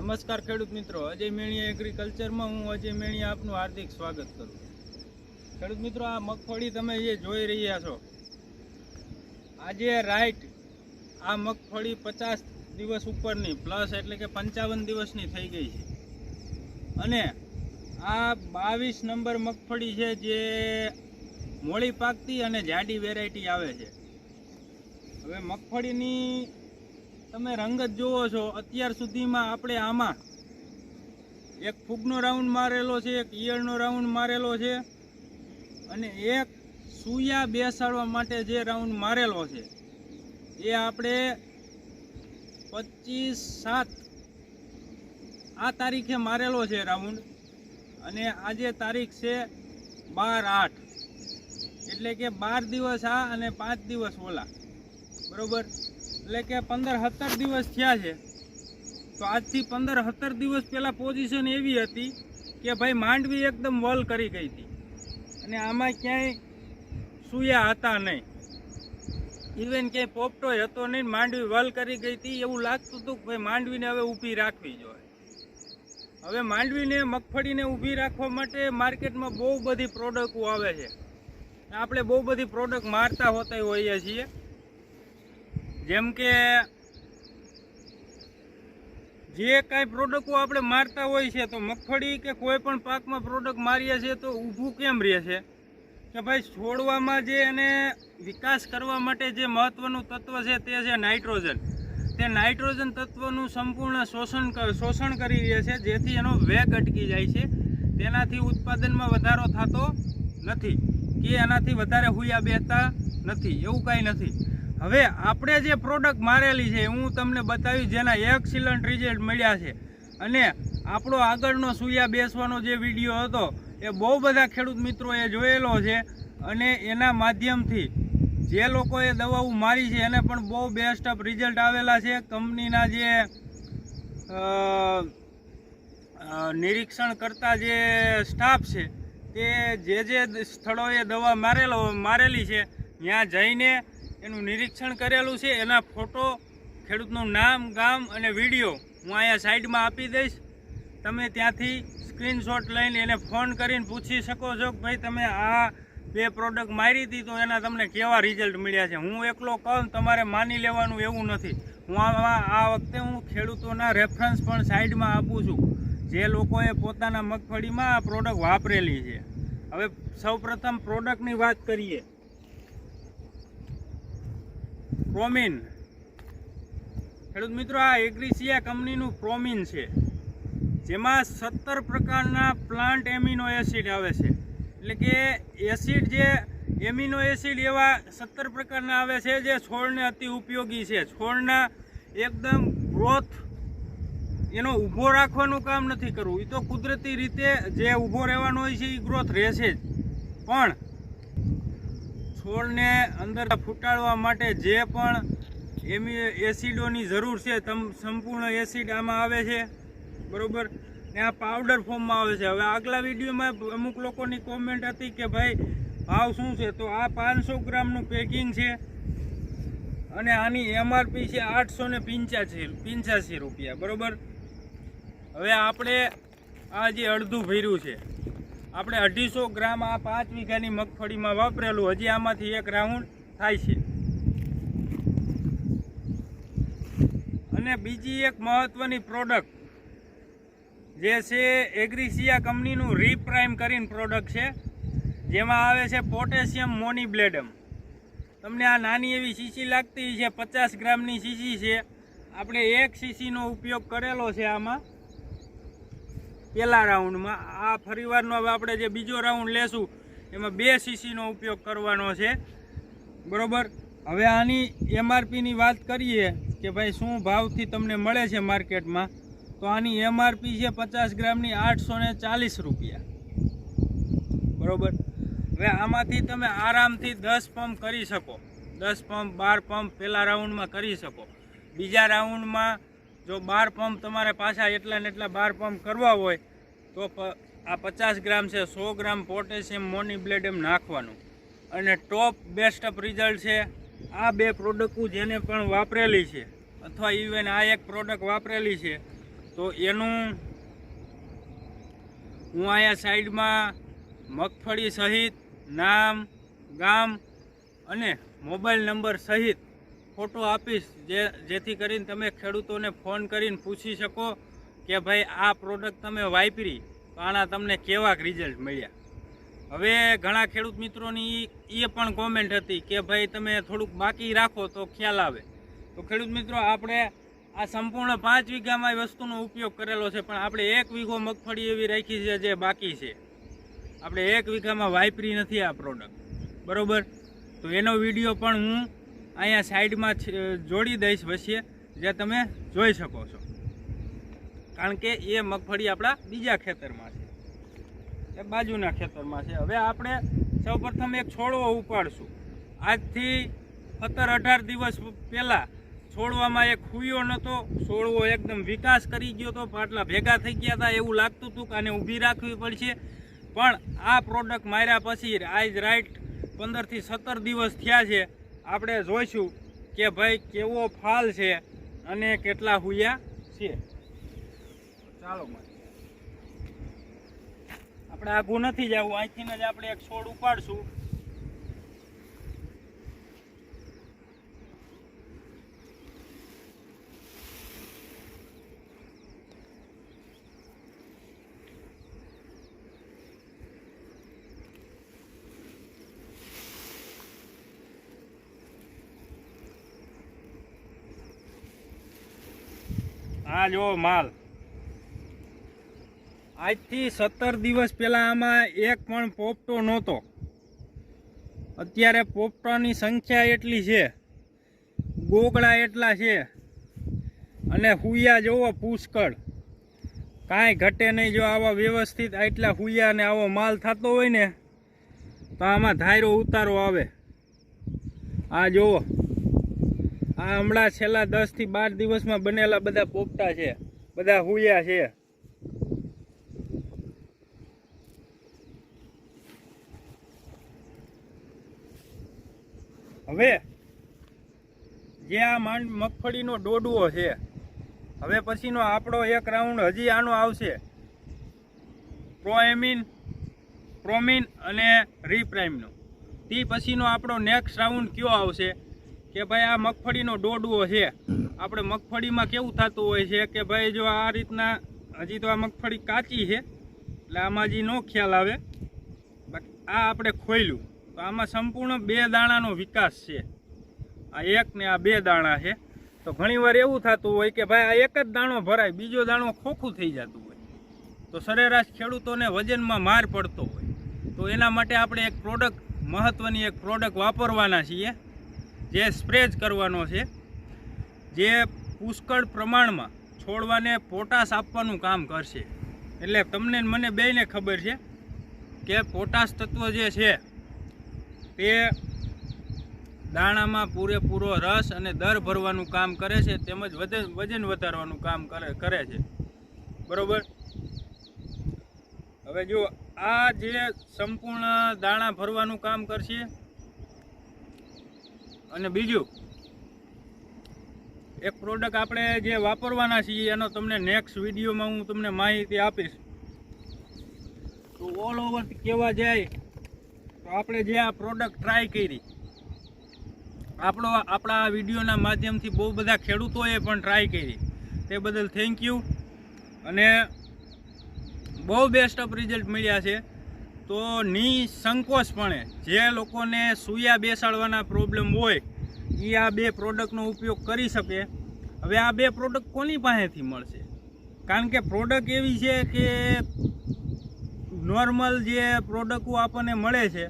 નમસ્કાર ખેડૂત મિત્રો. અજય મેણિયા એગ્રીકલ્ચરમાં હું અજય મેણિયા આપનું હાર્દિક સ્વાગત કરું. ખેડૂત મિત્રો, આ મગફળી તમે જે જોઈ રહ્યા છો, આજે રાઈટ આ મગફળી પચાસ દિવસ ઉપરની પ્લસ એટલે કે પંચાવન દિવસની થઈ ગઈ છે. અને આ બાવીસ નંબર મગફળી છે જે મોળી પાકતી અને જાડી વેરાયટી આવે છે. હવે મગફળીની તમે રંગત જુઓ છો, અત્યાર સુધીમાં આપણે આમાં એક ફૂગનો રાઉન્ડ મારેલો છે, એક ઈયળનો રાઉન્ડ મારેલો છે અને એક સુયા બેસાડવા માટે જે રાઉન્ડ મારેલો છે, એ આપણે પચીસ સાત આ તારીખે મારેલો છે રાઉન્ડ અને આજે તારીખ છે બાર આઠ. એટલે કે બાર દિવસ આ અને પાંચ દિવસ ઓલા. બરોબર? એટલે કે પંદર સત્તર દિવસ થયા છે. તો આજથી પંદર સત્તર દિવસ પહેલાં પોઝિશન એવી હતી કે ભાઈ માંડવી એકદમ વલ કરી ગઈ હતી. અને આમાં ક્યાંય સૂયા હતા નહીં. ઇવન ક્યાંય પોપટોય હતો નહીં, માંડવી વલ કરી ગઈ હતી. એવું લાગતું હતું કે ભાઈ માંડવીને હવે ઊભી રાખવી જોઈએ. હવે માંડવીને મગફળીને ઊભી રાખવા માટે માર્કેટમાં બહુ બધી પ્રોડક્ટો આવે છે. આપણે બહુ બધી પ્રોડક્ટ મારતા હોતા હોઈએ છીએ. જેમ કે જે કાંઈ પ્રોડક્ટો આપણે મારતા હોય છે, તો મગફળી કે કોઈ પણ પાકમાં પ્રોડક્ટ મારીએ છીએ, તો ઊભું કેમ રહે છે? કે ભાઈ છોડવામાં જે એને વિકાસ કરવા માટે જે મહત્ત્વનું તત્વ છે, તે છે નાઇટ્રોજન. તે નાઇટ્રોજન તત્વનું સંપૂર્ણ શોષણ શોષણ કરી રહે છે, જેથી એનો વેગ અટકી જાય છે. તેનાથી ઉત્પાદનમાં વધારો થતો નથી, કે એનાથી વધારે હુયા બેતા નથી, એવું કાંઈ નથી. હવે આપણે જે પ્રોડક્ટ મારેલી છે, હું તમને બતાવ્યું જેના એક્સિલન્ટ રિઝલ્ટ મળ્યા છે. અને આપણો આગળનો સૂયા બેસવાનો જે વીડિયો હતો, એ બહુ બધા ખેડૂત મિત્રોએ જોયેલો છે અને એના માધ્યમથી જે લોકોએ દવાઓ મારી છે, એને પણ બહુ બેસ્ટ ઓફ રિઝલ્ટ આવેલા છે. કંપનીના જે નિરીક્ષણ કરતા જે સ્ટાફ છે, તે જે જે સ્થળોએ દવા મારેલો, મારેલી છે, ત્યાં જઈને એનું નિરીક્ષણ કરેલું છે. એના ફોટો, ખેડૂતનું નામ, ગામ અને વીડિયો હું અહીંયા સાઈડમાં આપી દઈશ. તમે ત્યાંથી સ્ક્રીનશોટ લઈને એને ફોન કરીને પૂછી શકો છો કે ભાઈ તમે આ બે પ્રોડક્ટ મારી હતી તો એના તમને કેવા રિઝલ્ટ મળ્યા છે. હું એકલો કહું તમારે માની લેવાનું એવું નથી. હું આમાં આ વખતે હું ખેડૂતોના રેફરન્સ પણ સાઈડમાં આપું છું. જે લોકોએ પોતાના મગફળીમાં આ પ્રોડક્ટ વાપરેલી છે. હવે સૌપ્રથમ પ્રોડક્ટની વાત કરીએ. પ્રોમિન. ખેડૂત મિત્રો, આ એગ્રીસિયા કંપનીનું પ્રોમિન છે. જેમાં સત્તર પ્રકારના પ્લાન્ટ એમિનો એસિડ આવે છે. એટલે કે એસિડ જે એમિનો એસિડ એવા સત્તર પ્રકારના આવે છે જે છોડને અતિ ઉપયોગી છે. છોડના એકદમ ગ્રોથ એનો ઊભો રાખવાનું કામ નથી કરવું. એ તો કુદરતી રીતે જે ઊભો રહેવાનો હોય છે એ ગ્રોથ રહેશે જ. પણ છોડને અંદર ફૂટાડવા માટે જે પણ એમી એસિડોની જરૂર છે, તમ, સંપૂર્ણ એસિડ આમાં આવે છે, બરાબર? ને આ પાવડર ફોર્મમાં આવે છે. હવે આગલા વિડીયોમાં અમુક લોકોની કોમેન્ટ હતી કે ભાઈ, ભાવ શું છે? તો આ પાંચસો ગ્રામનું પેકિંગ છે અને આની એમઆરપી છે આઠસો ને પંચ્યાસી પંચ્યાસી રૂપિયા, બરાબર? હવે આપણે આ જે અડધું ભર્યું છે આપણે અઢીસો ગ્રામ આ પાંચ વીઘાની મગફળીમાં વાપરેલું. હજી આમાંથી એક રાઉન્ડ થાય છે. અને બીજી એક મહત્વની પ્રોડક્ટ જે છે એગ્રીસિયા કંપનીનું રીપ્રાઇમ કરીને પ્રોડક્ટ છે. જેમાં આવે છે પોટેશિયમ મોનીબ્લેડમ. તમને આ નાની એવી શીશી લાગતી છે પચાસ ગ્રામની શીશી છે. આપણે એક શીશીનો ઉપયોગ કરેલો છે આમાં. પહેલા રાઉન્ડમાં. આ ફરીવારનો હવે આપણે જે બીજો રાઉન્ડ લેશું, એમાં બે સીસીનો ઉપયોગ કરવાનો છે. બરોબર? હવે આની એમઆરપીની વાત કરીએ કે ભાઈ શું ભાવથી તમને મળે છે માર્કેટમાં, તો આની એમઆરપી છે પચાસ ગ્રામની આઠસો ચાલીસ રૂપિયા. બરોબર? હવે આમાંથી તમે આરામથી દસ પંપ કરી શકો. દસ પંપ, બાર પંપ પહેલા રાઉન્ડમાં કરી શકો. બીજા રાઉન્ડમાં જો બાર પંપ તમારે પાછા એટલા ને એટલા બાર પંપ કરવા હોય, તો આ પચાસ ગ્રામ છે, સો ગ્રામ પોટેશિયમ મોનીબ્લેડમ નાખવાનું. અને ટોપ બેસ્ટ ઓફ રિઝલ્ટ છે, આ બે પ્રોડક્ટ જેને પણ વાપરેલી છે, અથવા ઇવન આ એક પ્રોડક્ટ વાપરેલી છે, તો એનું હું અહીંયા સાઈડમાં મગફળી સહિત, નામ, ગામ અને મોબાઈલ નંબર સહિત ફોટો આપીશ, જે, જેથી કરીને તમે ખેડૂતોને ફોન કરીને પૂછી શકો કે ભાઈ, આ પ્રોડક્ટ તમે વાપરી, તો આના તમને કેવાક રિઝલ્ટ મળ્યા. હવે ઘણા ખેડૂત મિત્રોની એ પણ કોમેન્ટ હતી કે ભાઈ, તમે થોડુંક બાકી રાખો તો ખ્યાલ આવે. તો ખેડૂત મિત્રો, આપણે આ સંપૂર્ણ પાંચ વીઘામાં વસ્તુનો ઉપયોગ કરેલો છે, પણ આપણે એક વીઘો મગફળી એવી રાખી છે જે બાકી છે. આપણે એક વીઘામાં વાપરી નથી આ પ્રોડક્ટ બરાબર? તો એનો વીડિયો પણ હું અહીંયા સાઈડમાં જોડી દઈશ વસીએ જે તમે જોઈ શકો છો. કારણ કે એ મગફળી આપણા બીજા ખેતરમાં છે. એ બાજુના ખેતરમાં છે. હવે આપણે સૌપ્રથમ એક છોડવો ઉપાડશું. આજથી સત્તર અઢાર દિવસ પહેલાં છોડવામાં એક હુયો નહોતો. છોડવો એકદમ વિકાસ કરી ગયો હતો પાટલા ભેગા થઈ ગયા હતા એવું લાગતું હતું કે આને ઊભી રાખવી પડશે. પણ આ પ્રોડક્ટ માર્યા પછી આજ રાઈટ પંદરથી સત્તર દિવસ થયા છે. આપણે જોઈશું કે ભાઈ કેવો ફાલ છે અને કેટલા હુયા છે ચાલો. આપણે આઘું નથી જવું અહીંથી જ આપણે એક છોડ ઉપાડશું હા જો માલ. આજથી સત્તર દિવસ પહેલા આમાં એક પણ પોપટો નહોતો. અત્યારે પોપટાની સંખ્યા એટલી છે. ગોગળા એટલા છે. અને હુયા જોવો પુષ્કળ. કાંઈ ઘટે નહીં જો આવા વ્યવસ્થિત આટલા હુયા ને આવો માલ થતો હોય ને, તો આમાં ધાયરો ઉતારો આવે. આ જોવો. આ હમણાં છેલ્લા દસથી બાર દિવસમાં બનેલા બધા પોપટા છે. બધા હુયા છે. હવે જે આ માંડ મગફળીનો ડોડવો છે, હવે પછીનો આપણો એક રાઉન્ડ હજી આનો આવશે. પ્રોએમિન પ્રોમિન અને રીપ્રાઇમનો તે પછીનો આપણો નેક્સ્ટ રાઉન્ડ કયો આવશે? કે ભાઈ આ મગફળીનો ડોડવો છે. આપણે મગફળીમાં કેવું થતું હોય છે કે ભાઈ જો આ રીતના હજી તો આ મગફળી કાચી છે, એટલે આમાં હજી નો ખ્યાલ આવે. બાકી આ આપણે ખોયલું. તો આમાં સંપૂર્ણ બે દાણાનો વિકાસ છે. આ એક ને આ બે દાણા છે. તો ઘણીવાર એવું થતું હોય કે ભાઈ આ એક જ દાણો ભરાય, બીજો દાણો ખોખું થઈ જતું હોય. તો સરેરાશ ખેડૂતોને વજનમાં માર પડતો હોય. તો એના માટે આપણે એક પ્રોડક્ટ મહત્ત્વની એક પ્રોડક્ટ વાપરવાના છીએ. જે સ્પ્રે જ કરવાનો છે, જે પુષ્કળ પ્રમાણમાં છોડવાને પોટાશ આપવાનું કામ કરશે. એટલે તમને મને બેને ખબર છે કે પોટાશ તત્વ જે છે, તે દાણામાં પૂરેપૂરો રસ અને દર ભરવાનું કામ કરે છે, તેમજ વજન વજન વધારવાનું કામ કરે કરે છે. બરોબર? હવે જો આ જે સંપૂર્ણ દાણા ભરવાનું કામ કરશે અને બીજું, એક પ્રોડક્ટ આપણે જે વાપરવાના છીએ, એનો તમને નેક્સ્ટ વિડીયોમાં હું તમને માહિતી આપીશ. તો ઓલ ઓવર કહેવા જાય, તો આપણે જે આ પ્રોડક્ટ ટ્રાય કરી, આપણો આપણા આ વિડીયોના માધ્યમથી બહુ બધા ખેડૂતોએ પણ ટ્રાય કરી. તે બદલ થેન્ક યુ અને બહુ બેસ્ટ ઓફ રિઝલ્ટ મળ્યા છે. તો નિસંકોચપણે જે લોકોને સૂયા બેસાડવાના પ્રોબ્લેમ હોય એ આ બે પ્રોડક્ટનો ઉપયોગ કરી શકે. હવે આ બે પ્રોડક્ટ કોની પાસેથી મળશે? કારણ કે પ્રોડક્ટ એવી છે કે નોર્મલ જે પ્રોડક્ટો આપણને મળે છે,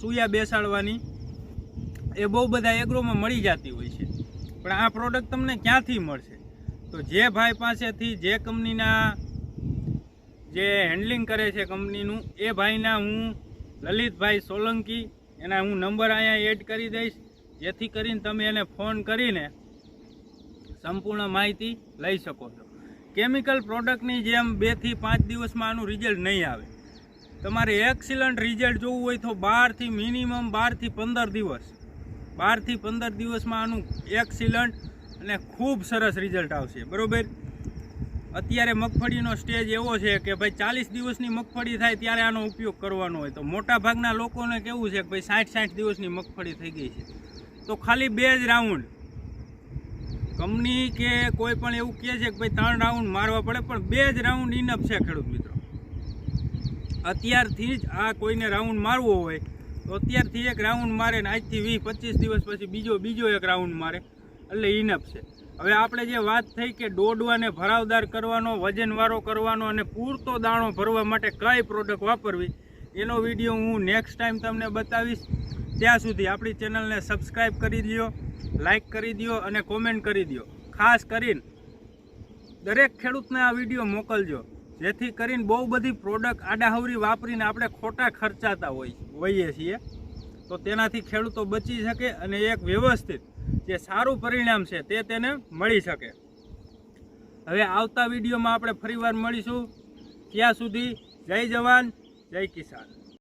સૂયા બેસાડવાની, એ બહુ બધા એગ્રોમાં મળી જતી હોય છે. પણ આ પ્રોડક્ટ તમને ક્યાંથી મળશે? તો જે ભાઈ પાસેથી જે કંપનીના જે હેન્ડલિંગ કરે છે કંપનીનું, એ ભાઈના હું લલિતભાઈ સોલંકી, એના હું નંબર અહીંયા એડ કરી દઈશ. જેથી કરીને તમે એને ફોન કરીને સંપૂર્ણ માહિતી લઈ શકો છો. કેમિકલ પ્રોડક્ટની જેમ બેથી પાંચ દિવસમાં આનું રિઝલ્ટ નહીં આવે. તમારે એક્સિલન્ટ રિઝલ્ટ જોવું હોય તો બારથી મિનિમમ બારથી પંદર દિવસ. બારથી પંદર દિવસમાં આનું એક્સિલન્ટ અને ખૂબ સરસ રિઝલ્ટ આવશે. બરોબર? અત્યારે મગફળીનો સ્ટેજ એવો છે કે ભાઈ ચાલીસ દિવસની મગફળી થાય ત્યારે આનો ઉપયોગ કરવાનો હોય. તો મોટા ભાગના લોકોને કેવું છે કે ભાઈ સાઠ સાઠ દિવસની મગફળી થઈ ગઈ છે. તો ખાલી બે જ રાઉન્ડ. કંપની કે કોઈ પણ એવું કહે છે કે ભાઈ ત્રણ રાઉન્ડ મારવા પડે, પણ બે જ રાઉન્ડ ઇનફ છે ખેડૂત મિત્રો. અત્યારથી જ આ કોઈને રાઉન્ડ મારવો હોય, તો અત્યારથી એક રાઉન્ડ મારે ને આજથી વીસ પચીસ દિવસ પછી બીજો બીજો એક રાઉન્ડ મારે. એટલે ઇનફ છે. હવે આપણે જે વાત થઈ કે દોડવાને ભરાવદાર કરવાનો વજનવાળો કરવાનો અને પૂરતો દાણો ભરવા માટે કઈ પ્રોડક્ટ વાપરવી, એનો વીડિયો હું નેક્સ્ટ ટાઈમ તમને બતાવીશ. ત્યાં સુધી આપણી ચેનલને સબસ્ક્રાઈબ કરી દો લાઈક કરી દો અને કોમેન્ટ કરી દો ખાસ કરીને દરેક ખેડૂતને આ વીડિયો મોકલજો, જેથી કરીને બહુ બધી પ્રોડક્ટ આડાહવરી વાપરીને આપણે ખોટા ખર્ચાતા હોય, હોઈએ છીએ. તો તેનાથી ખેડૂતો બચી શકે અને એક વ્યવસ્થિત જે સારું પરિણામ છે તે તેને મળી શકે. હવે આવતા વિડીયોમાં આપણે ફરીવાર મળીશું. ત્યાં સુધી જય જવાન, જય કિસાન.